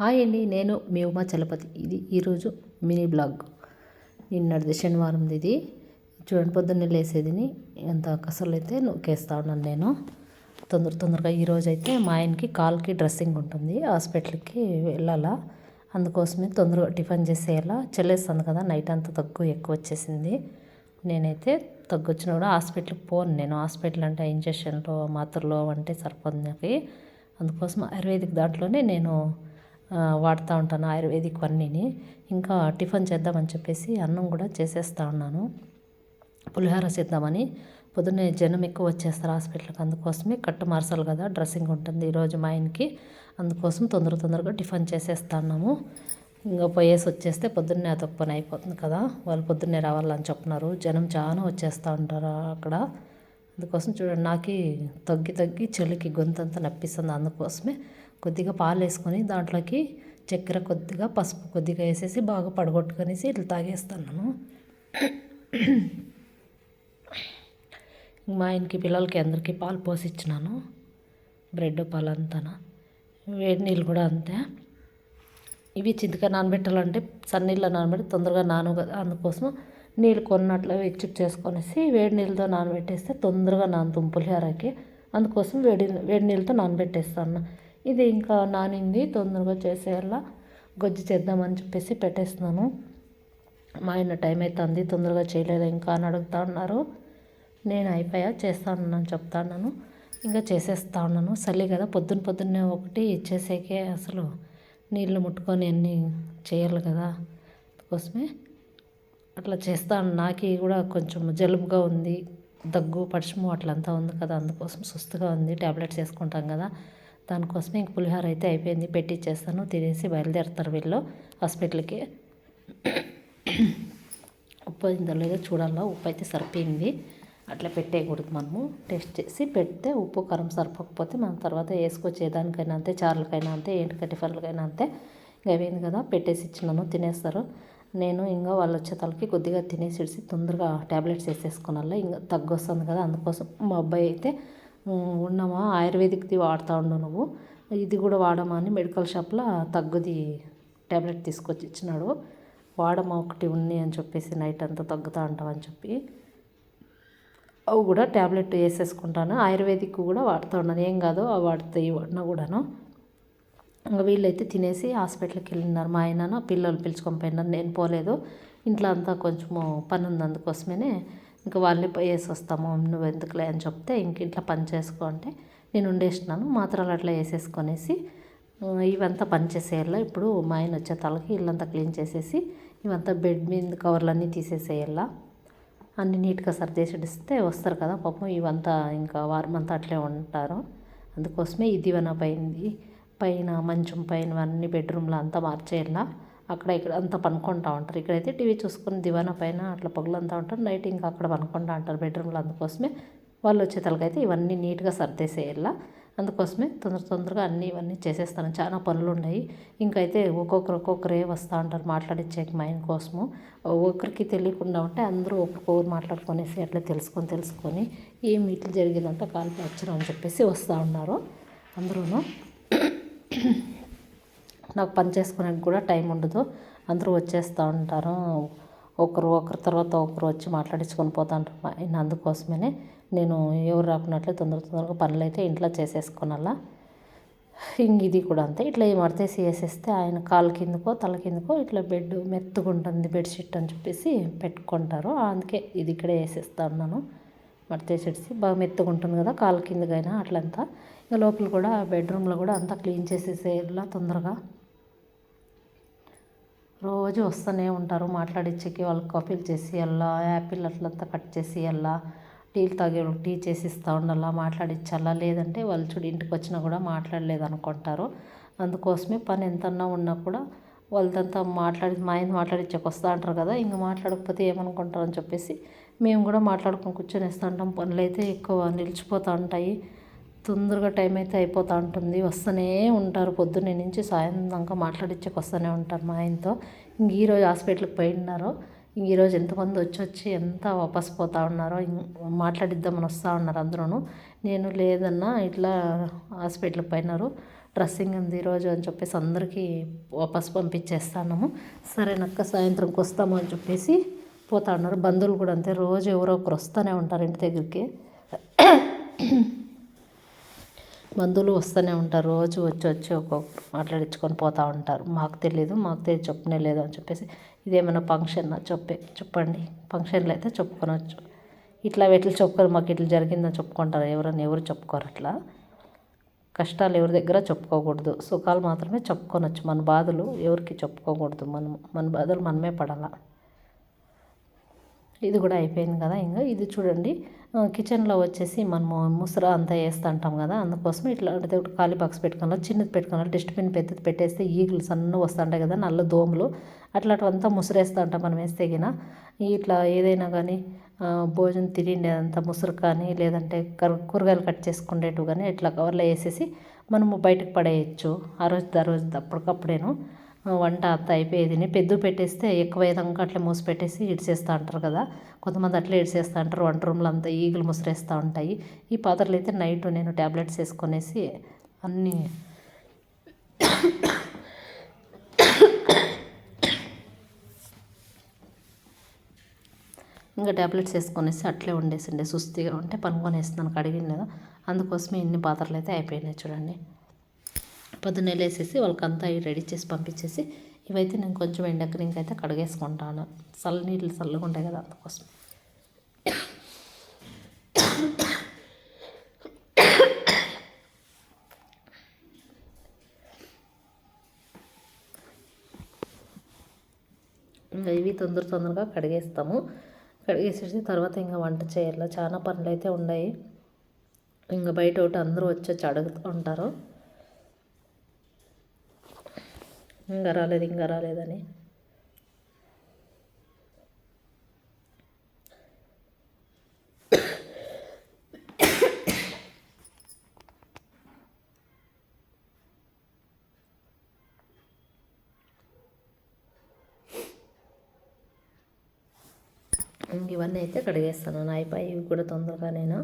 Hi అండి నేను మీ ఉమా చలపతి. ఇది ఈరోజు మినీ బ్లాగ్. నిన్నటిది శనివారంది ఇది. చూడండి పొద్దున్నే లేసేదిని ఎంత కసలు అయితే నొక్కేస్తా ఉన్నాను నేను. తొందర తొందరగా ఈరోజు అయితే మా ఆయనకి కాల్కి డ్రెస్సింగ్ ఉంటుంది. హాస్పిటల్కి వెళ్ళాలా. అందుకోసమే తొందరగా టిఫిన్ చేసేయాలా. చెల్లేస్తుంది కదా నైట్ అంతా తగ్గు ఎక్కువ వచ్చేసింది. నేనైతే తగ్గు కూడా హాస్పిటల్కి పోను నేను. హాస్పిటల్ అంటే ఇంజక్షన్లో మాత్రలో అంటే సరిపోతుంది అందుకోసం ఆయుర్వేదిక్ దాంట్లోనే నేను వాడుతూ ఉంటాను ఆయుర్వేదిక్ అన్నీని. ఇంకా టిఫిన్ చేద్దామని చెప్పేసి అన్నం కూడా చేసేస్తూ ఉన్నాను. పులిహోర చేద్దామని. పొద్దున్నే జనం ఎక్కువ వచ్చేస్తారు హాస్పిటల్కి అందుకోసమే కట్టు మార్చాలి కదా డ్రెస్సింగ్ ఉంటుంది ఈరోజు మా ఆయనకి. అందుకోసం తొందర తొందరగా టిఫిన్ చేసేస్తున్నాము ఇంకా పోయేసి వచ్చేస్తే పొద్దున్నే అదొక పని అయిపోతుంది కదా వాళ్ళు పొద్దున్నే రావాలని చెప్తున్నారు జనం చాలా వచ్చేస్తూ ఉంటారు అక్కడ. అందుకోసం చూడండి నాకు తగ్గి తగ్గి చలికి గొంతంతా నప్పిస్తుంది. అందుకోసమే కొద్దిగా పాలు వేసుకొని దాంట్లోకి చక్కెర కొద్దిగా పసుపు కొద్దిగా వేసేసి బాగా పడగొట్టుకొనేసి ఇట్లా తాగేస్తాను మా ఆయనకి పిల్లలకి అందరికీ పాలు పోసి ఇచ్చినాను బ్రెడ్ పాలు అంతా వేడి నీళ్ళు కూడా అంతే. ఇవి చింతకాయ నానబెట్టాలంటే సన్నీళ్ళలో నానబెట్టి తొందరగా నాను అందుకోసం నీళ్ళు కొన్నట్లు వెచ్చి చేసుకొనేసి వేడి నీళ్ళతో నానబెట్టేస్తే తొందరగా నానదుంపలు అరకి అందుకోసం వేడి వేడి నీళ్ళతో నానబెట్టేస్తాను. ఇది ఇంకా నానింది తొందరగా చేసేయాల. గొజ్జు చేద్దామని చెప్పేసి పెట్టేస్తున్నాను. మా ఆయన టైం అవుతుంది తొందరగా చేయలేదు ఇంకా అని అడుగుతా ఉన్నారు. నేను అయిపోయా చేస్తానని చెప్తా ఉన్నాను. ఇంకా చేసేస్తా ఉన్నాను. చలి కదా పొద్దున్న పొద్దున్నే ఒకటి చేసేకే అసలు నీళ్ళు ముట్టుకొని అన్నీ చేయాలి కదా కోసమే అట్లా చేస్తాను నాకు కూడా కొంచెం జలుబుగా ఉంది దగ్గు పడిచము అట్లంతా ఉంది కదా అందుకోసం సుస్తుగా ఉంది ట్యాబ్లెట్స్ వేసుకుంటాం కదా. దానికోసమే ఇంక పులిహోర అయితే అయిపోయింది. పెట్టిచ్చేస్తాను. తినేసి బయలుదేరుతారు వీళ్ళు హాస్పిటల్కి. ఉప్పు అయిందో లేదో చూడాలా ఉప్పు అయితే సరిపోయింది. అట్లా పెట్టేయకూడదు మనము. టెస్ట్ చేసి పెడితే ఉప్పు కారం సరిపోకపోతే మనం తర్వాత వేసుకొచ్చేదానికైనా అంతే చారులకైనా అంతే ఏంటి టిఫిన్లకైనా అంతే. అయిపోయింది కదా పెట్టేసి ఇచ్చినాను తినేస్తారు. నేను ఇంకా వాళ్ళు వచ్చే తలకి కొద్దిగా తినేసి తొందరగా ట్యాబ్లెట్స్ వేసేసుకోనాలి ఇంకా తగ్గొస్తుంది కదా అందుకోసం మా అబ్బాయి అయితే ఉన్నామా ఆయుర్వేదిక్ది వాడుతూ ఉండు నువ్వు. ఇది కూడా వాడమా అని మెడికల్ షాప్లో తగ్గుది ట్యాబ్లెట్ తీసుకొచ్చి ఇచ్చినాడు. వాడమా ఒకటి ఉంది అని చెప్పేసి నైట్ అంతా తగ్గుతూ ఉంటామని చెప్పి. అవి కూడా ట్యాబ్లెట్ వేసేసుకుంటాను. ఆయుర్వేదిక్ కూడా వాడుతూ ఉన్నాను. ఏం కాదు అవి వాడుతాయి వాడినా కూడాను. ఇంకా వీళ్ళైతే తినేసి హాస్పిటల్కి వెళ్ళినారు. మా ఆయన పిల్లలు పిలుచుకొని పోయినారు. నేను పోలేదు. ఇంట్లో అంతా కొంచెము పని ఉంది అందుకోసమే ఇంకా వాళ్ళని వేసి వస్తాము నువ్వు ఎందుకులే అని చెప్తే ఇంక ఇట్లా పని చేసుకో అంటే నేను ఉండేసినాను. మాత్రాలు అట్లా వేసేసుకొనేసి ఇవంతా పని చేసేయాల? ఇప్పుడు మా ఆయన వచ్చే తలకి ఇల్లంతా క్లీన్ చేసేసి ఇవంతా బెడ్ మీద కవర్లన్నీ తీసేసేయాల? అన్ని నీట్గా సర్దేసిడిస్తే వస్తారు కదా పాపం. ఇవంతా ఇంకా వారమంతా అట్లే ఉంటారు. అందుకోసమే ఇది వన పైంది పైన మంచం పైన అన్ని బెడ్రూమ్లో అంతా మార్చేయాల? అక్కడ ఇక్కడ అంతా పనుకుంటా ఉంటారు. ఇక్కడైతే టీవీ చూసుకుని దివానా పైన అట్లా పగులంతా ఉంటారు. నైట్ ఇంకా అక్కడ పనుకుంటా ఉంటారు బెడ్రూమ్లో. అందుకోసమే వాళ్ళు వచ్చే తలకైతే ఇవన్నీ నీట్గా సర్దేసేయాల. అందుకోసమే తొందర తొందరగా అన్నీ ఇవన్నీ చేసేస్తాను. చాలా పనులు ఉన్నాయి ఇంకైతే ఒక్కొక్కరు ఒక్కొక్కరే వస్తూ ఉంటారు మాట్లాడించేకి మా ఆయన కోసము. ఒక్కరికి తెలియకుండా ఉంటే అందరూ ఒక్కొక్కరు మాట్లాడుకునేసి అట్లా తెలుసుకొని తెలుసుకొని ఏం మీట్లు జరిగిందంటే కాలు వచ్చారు అని చెప్పేసి వస్తూ ఉన్నారు. అందరూ నాకు పని చేసుకోవడానికి కూడా టైం ఉండదు. అందరూ వచ్చేస్తూ ఉంటారు. ఒకరు ఒకరి తర్వాత ఒకరు వచ్చి మాట్లాడించుకొని పోతా ఉంటారు. అందుకోసమే నేను ఎవరు రాకున్నట్లే తొందర తొందరగా పనులు అయితే ఇంట్లో చేసేసుకోనల్లా ఇంక ఇది కూడా అంతే. ఇట్లా మడతేసి వేసేస్తే ఆయన కాలు కిందకో తల కిందకో ఇట్లా బెడ్ మెత్తగా ఉంటుంది బెడ్షీట్ అని చెప్పేసి పెట్టుకుంటారు. అందుకే ఇది ఇక్కడే వేసేస్తా ఉన్నాను. మడతేసేసి బాగా మెత్తగా ఉంటుంది కదా కాలు కిందకైనా అట్లంతా. ఇంకా లోపల కూడా బెడ్రూమ్లో కూడా అంతా క్లీన్ చేసేసేలా తొందరగా రోజు వస్తూనే ఉంటారు. మాట్లాడించేకి వాళ్ళకి కాఫీలు చేసి వెళ్ళా యాపిల్ అట్లంతా కట్ చేసి వెళ్ళా టీలు తాగే టీ చేసి ఇస్తూ ఉండాలా మాట్లాడించాలా లేదంటే వాళ్ళు చూడు ఇంటికి వచ్చినా కూడా మాట్లాడలేదు అనుకుంటారు అందుకోసమే పని ఎంతన్నా ఉన్నా కూడా వాళ్ళదంతా మాట్లాడి మా ఆయన మాట్లాడించక వస్తూ అంటారు కదా ఇంక మాట్లాడకపోతే ఏమనుకుంటారు అని చెప్పేసి మేము కూడా మాట్లాడుకొని కూర్చొని వేస్తూ ఉంటాం. పనులు అయితే ఎక్కువ నిలిచిపోతూ ఉంటాయి. తొందరగా టైం అయితే అయిపోతూ ఉంటుంది. వస్తూనే ఉంటారు. పొద్దున్నే నుంచి సాయంత్రం దాకా మాట్లాడించక వస్తూనే ఉంటారు మా ఆయనతో. ఇంక ఈరోజు హాస్పిటల్కి పోయినారో ఇంక ఈరోజు ఎంతమంది వచ్చి వచ్చి ఎంత వాపస్ పోతూ ఉన్నారో మాట్లాడిద్దామని వస్తూ ఉన్నారు అందరూ నేను లేదన్నా ఇట్లా హాస్పిటల్కి పోయినారు. డ్రెస్సింగ్ ఉంది ఈరోజు అని చెప్పేసి అందరికీ వాపస్ పంపించేస్తాము సరేనక్క సాయంత్రంకి వస్తాము అని చెప్పేసి పోతా ఉన్నారు. బంధువులు కూడా అంతే. రోజు ఎవరో ఒకరు వస్తూనే ఉంటారు ఇంటి దగ్గరికి. బంధువులు వస్తూనే ఉంటారు. రోజు వచ్చి వచ్చి ఒక్కొక్కరు మాట్లాడించుకొని పోతూ ఉంటారు. మాకు తెలియదు మాకు తెలియదు చెప్పనే లేదు అని చెప్పేసి ఇదేమైనా ఫంక్షన్ చెప్పే చెప్పండి. ఫంక్షన్లు అయితే చెప్పుకొనవచ్చు ఇట్లా ఎట్లా చెప్పుకోరు మాకు ఇట్లా జరిగిందని చెప్పుకుంటారు. ఎవరైనా ఎవరు చెప్పుకోరు అట్లా. కష్టాలు ఎవరి దగ్గర చెప్పుకోకూడదు. సుఖాలు మాత్రమే చెప్పుకోనొచ్చు. మన బాధలు ఎవరికి చెప్పుకోకూడదు. మనం మన బాధలు మనమే పడాలా? ఇది కూడా అయిపోయింది కదా ఇంకా. ఇది చూడండి. కిచెన్లో వచ్చేసి మనము ముసరా అంతా వేస్తుంటాం కదా. అందుకోసం ఇట్లా ఒకటి ఖాళీ బాక్స్ పెట్టుకోవాలి చిన్నది పెట్టుకోవాలి డస్ట్బిన్ పెద్దది పెట్టేస్తే ఈగలు సన్న వస్తుంటాయి కదా నల్ల దోమలు. అట్లాంటివంతా ముసురేస్తూ ఉంటాం మనం వేస్తే గిన. ఇట్లా ఏదైనా కానీ భోజనం తినిండేదంతా ముసురు కానీ లేదంటే కూరగాయలు కట్ చేసుకునేటివి కానీ ఇట్లా కవర్లో వేసేసి మనము బయటకు పడేయచ్చు. ఆ రోజు ఆ రోజు అప్పటికప్పుడేను. వంట అంత అయిపోయేది పెద్ద పెట్టేస్తే ఎక్కువ విధంగా అట్లా మూసి పెట్టేసి ఇడిచేస్తూ ఉంటారు కదా. కొంతమంది అట్లే ఇడిచేస్తూ ఉంటారు వంట రూమ్లో అంతా ఈగలు ముసిరేస్తూ ఉంటాయి. ఈ పాత్రలు అయితే నైట్ నేను ట్యాబ్లెట్స్ వేసుకొనేసి అన్నీ ఇంకా ట్యాబ్లెట్స్ వేసుకొనేసి అట్లే ఉండేసిండే సుస్థిగా ఉంటే పనుకొని వేస్తున్నాను కడిగింది కదా. అందుకోసమే ఇన్ని పాత్రలు అయితే అయిపోయినాయి చూడండి. పొద్దున్నే వేసేసి వాళ్ళకంతా రెడీ చేసి పంపించేసి ఇవైతే నేను కొంచెం ఎండకరింగ్ అయితే కడిగేసుకుంటాను. చల్ల నీళ్ళు చల్లగా ఉంటాయి కదా అందుకోసం. ఇంకా ఇవి తొందర తొందరగా కడిగేస్తాము. కడిగేసేసి తర్వాత ఇంకా వంట చేయాలి. చాలా పనులు అయితే ఉన్నాయి. ఇంకా బయట ఒకటి అందరూ వచ్చి వచ్చి అడుగుతూ ఉంటారు. ఇంకా రాలేదు ఇంకా రాలేదని. ఇంక ఇవన్నీ అయితే కడిగేస్తాను. నా అయిపోయి ఇవి కూడా తొందరగా నేను.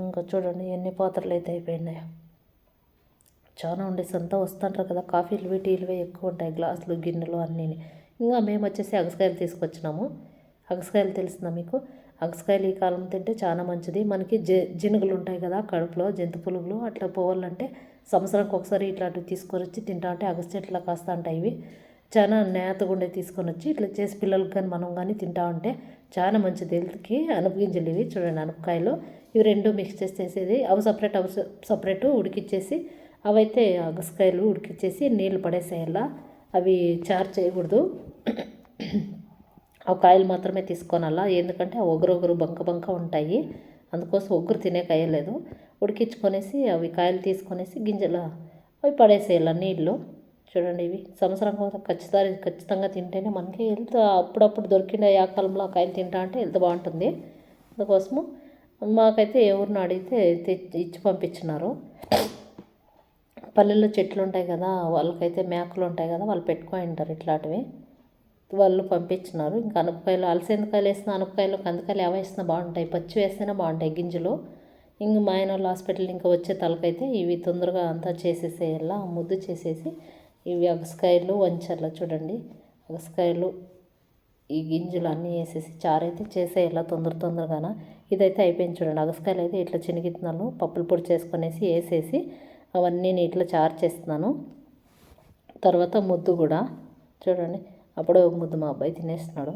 ఇంకా చూడండి ఎన్ని పాత్రలు అయితే అయిపోయినాయో. చాలా ఉండేసి అంతా వస్తుంటారు కదా కాఫీలు టీలు ఎక్కువ ఉంటాయి గ్లాసులు గిన్నెలు అన్నీ ఇంకా మేము వచ్చేసి అగసకాయలు తీసుకొచ్చినాము. అగసకాయలు తెలిసిందా మీకు? అగసకాయలు ఈ కాలం తింటే చాలా మంచిది. మనకి జ జినుగులు ఉంటాయి కదా కడుపులో జంతు పురుగులు అట్లా పోవాలంటే సంవత్సరానికి ఒకసారి ఇట్లాంటివి తీసుకొని వచ్చి తింటా ఉంటే అగస చెట్లు కాస్తా ఉంటాయి ఇవి. చాలా నేతగుండే తీసుకొని వచ్చి ఇట్లా చేసి పిల్లలకి కానీ మనం కానీ తింటా ఉంటే చాలా మంచిది. హెల్త్కి అనుపగింజలు ఇవి. చూడండి అనపకాయలు. ఇవి రెండు మిక్స్ చేసేది అవి సపరేట్ అవి సపరేట్ ఉడికిచ్చేసి అవైతే అగసకాయలు ఉడికిచ్చేసి నీళ్ళు పడేసేయాల. అవి చారు చేయకూడదు. ఆ కాయలు మాత్రమే తీసుకోనాలా. ఎందుకంటే ఆ ఒగరు ఒగరు బంక బంక ఉంటాయి. అందుకోసం ఒగ్గురు తినే కాయలేదు ఉడికించుకొనేసి అవి కాయలు తీసుకొనేసి గింజలు అవి పడేసేయాల నీళ్ళు. చూడండి ఇవి. సంవత్సరం కోసం ఖచ్చితంగా ఖచ్చితంగా తింటేనే మనకి హెల్త్ అప్పుడప్పుడు దొరికిన ఆ కాలంలో ఆ కాయలు తింటా అంటే హెల్త్ బాగుంటుంది. అందుకోసము మాకైతే ఎవరిని అడిగితే తెచ్చి ఇచ్చి పంపించినారు. పల్లెల్లో చెట్లు ఉంటాయి కదా వాళ్ళకైతే మేకలు ఉంటాయి కదా వాళ్ళు పెట్టుకొని ఉంటారు ఇట్లాంటివి. వాళ్ళు పంపించినారు. ఇంకా అనపకాయలు అలసందకాయలు వేసిన అనపకాయలు కందకాయలు ఏవో వేసినా బాగుంటాయి. పచ్చి వేస్తేనే బాగుంటాయి గింజలు. ఇంక మా ఆయన హాస్పిటల్ ఇంకా వచ్చే తలకైతే ఇవి తొందరగా అంతా చేసేసేయాల ముద్దు చేసేసి ఇవి అగసకాయలు వంచర్ల చూడండి. అగసకాయలు ఈ గింజలు అన్నీ వేసేసి చారైతే చేసేయాల తొందర తొందరగాన. ఇదైతే అయిపోయింది చూడండి. అగసకాయలు అయితే ఇట్లా చినిగిత్తున్నాను పప్పుల పొడి చేసుకునేసి వేసేసి అవన్నీ నీటిలో చారు చేస్తున్నాను. తర్వాత ముద్దు కూడా. చూడండి అప్పుడే ఒక ముద్దు మా అబ్బాయి తినేస్తున్నాడు.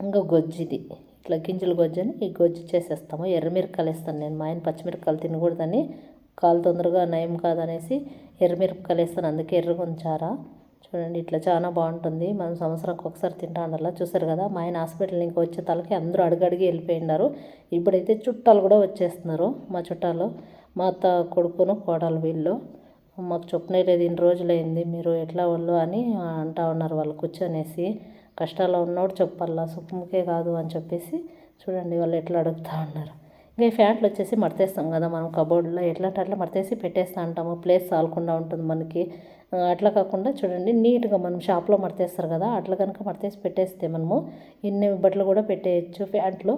ఇంకా గొజ్జిది. ఇది ఇట్లా గింజలు గొజ్జని ఈ గొజ్జు చేసేస్తాము. ఎర్రమిరపకాయలు వేస్తాను నేను. మా ఆయన పచ్చిమిరపకాయలు తినకూడదని కాలు తొందరగా నయం కాదనేసి ఎర్రమిరపకాయలు వేస్తాను అందుకే ఎర్రగా ఉంచారా చూడండి ఇట్లా చాలా బాగుంటుంది. మనం సంవత్సరానికి ఒకసారి తింటా ఉండాలా చూసారు కదా మా ఆయన హాస్పిటల్ ఇంకా వచ్చే తలకి అందరూ అడుగడిగి వెళ్ళిపోయినారు. ఇప్పుడైతే చుట్టాలు కూడా వచ్చేస్తున్నారు మా చుట్టాలు మా అత్త కొడుకును కోడలు వీళ్ళు. మాకు చెప్పనే లేదు ఇన్ని రోజులైంది మీరు ఎట్లా వాళ్ళు అని అంటా ఉన్నారు వాళ్ళు కూర్చొనేసి. కష్టాల్లో ఉన్నోడు చెప్పాలా సుఖముకే కాదు అని చెప్పేసి చూడండి వాళ్ళు ఎట్లా అడుగుతూ ఉన్నారు. ఇంకా ఫ్యాంట్లు వచ్చేసి మడతేస్తాం కదా మనం కబోర్డ్లో ఎట్లాంటి అట్లా మడతేసి పెట్టేస్తూ ఉంటాము. ప్లేస్ చాలకుండా ఉంటుంది మనకి. అట్లా కాకుండా చూడండి నీట్గా మనం షాప్లో మడతేస్తారు కదా అట్లా కనుక మడతేసి పెట్టేస్తే మనము ఇన్ని బట్టలు కూడా పెట్టేయచ్చు. ప్యాంట్లు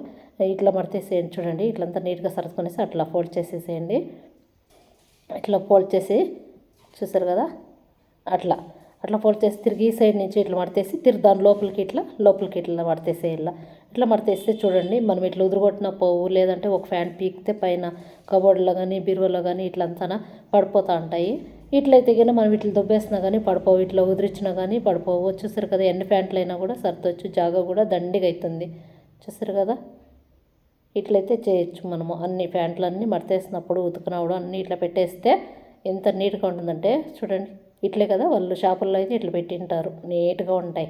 ఇట్లా మడతేసేయండి చూడండి ఇట్లంతా నీట్గా సర్దుకొనేసి అట్లా ఫోల్డ్ చేసేసేయండి. ఇట్లా ఫోల్డ్ చేసి చూసారు కదా అట్లా అట్లా ఫోల్డ్ చేసి తిరిగి ఈ సైడ్ నుంచి ఇట్లా మడతేసి తిరిగి దాని లోపలికి ఇట్లా లోపలికి ఇట్లా మడతేసేయాల. ఇట్లా మడతేస్తే చూడండి మనం ఇట్లా ఉదురుగొట్టిన పోవు లేదంటే ఒక ఫ్యాన్ పీకితే పైన కబోర్డ్లో కానీ బీరువాలో కానీ ఇట్లా పడిపోతూ ఉంటాయి. ఇట్లయితే కానీ మనం ఇట్లా దొబ్బేసినా కానీ పడిపోవు. ఇట్లా ఉదిరించినా కానీ పడిపోవు. చూసారు కదా ఎన్ని ప్యాంట్లు అయినా కూడా సర్దొచ్చు. జాగా కూడా దండిగా అవుతుంది చూసారు కదా? ఇట్లయితే చేయొచ్చు మనము. అన్ని ప్యాంట్లు అన్నీ మడతేసినప్పుడు ఉతుకునప్పుడు అన్నీ ఇట్లా పెట్టేస్తే ఎంత నీట్గా ఉంటుందంటే చూడండి. ఇట్లే కదా వాళ్ళు షాపుల్లో అయితే ఇట్లా పెట్టింటారు. నీట్గా ఉంటాయి.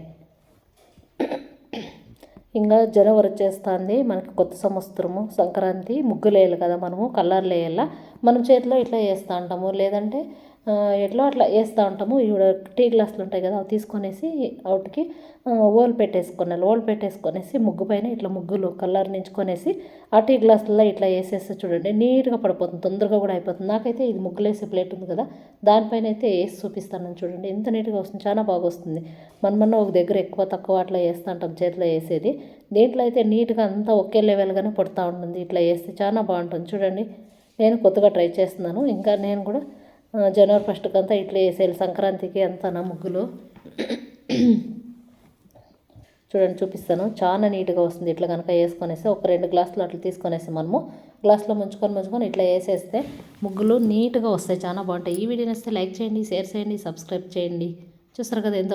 ఇంకా జనవరి వచ్చేస్తుంది. మనకి కొత్త సంవత్సరము సంక్రాంతి ముగ్గులు వేయాలి కదా మనము. కలర్లు వేయాల మనం చేతిలో ఇట్లా వేస్తూ ఉంటాము. లేదంటే ఎట్లా అట్లా వేస్తూ ఉంటాము. ఇవిడ టీ గ్లాసులు ఉంటాయి కదా అవి తీసుకొనేసి వాటికి ఓల్ పెట్టేసుకున్నాను ఓల్ పెట్టేసుకొనేసి ముగ్గు పైన ఇట్లా ముగ్గులు కలర్ నించుకొనేసి ఆ టీ గ్లాసుల్లో ఇట్లా వేసేస్తే చూడండి నీట్గా పడిపోతుంది తొందరగా కూడా అయిపోతుంది. నాకైతే ఇది ముగ్గులు వేసే ప్లేట్ ఉంది కదా దానిపైన అయితే వేసి చూపిస్తాను చూడండి. ఎంత నీట్గా వస్తుంది చాలా బాగా వస్తుంది. మనమన్న ఒక దగ్గర ఎక్కువ తక్కువ అట్లా వేస్తూ ఉంటాం చేతిలో వేసేది. దీంట్లో అయితే నీట్గా అంతా ఒకే లెవెల్గానే పడుతూ ఉంటుంది. ఇట్లా వేస్తే చాలా బాగుంటుంది. చూడండి నేను కొత్తగా ట్రై చేస్తున్నాను. ఇంకా నేను కూడా జనవరి ఫస్ట్కి అంతా ఇట్లా వేసేయాలి సంక్రాంతికి అంతా నా ముగ్గులు. చూడండి చూపిస్తాను. చాలా నీట్గా వస్తుంది. ఇట్లా కనుక వేసుకొనేసి ఒక రెండు గ్లాసులు అట్లా తీసుకొనేసి మనము గ్లాస్లో ముంచుకొని ముంచుకొని ఇట్లా వేసేస్తే ముగ్గులు నీట్గా వస్తాయి. చాలా బాగుంటాయి. ఈ వీడియో నచ్చితే లైక్ చేయండి షేర్ చేయండి సబ్స్క్రైబ్ చేయండి. చూస్తారు కదా ఎంత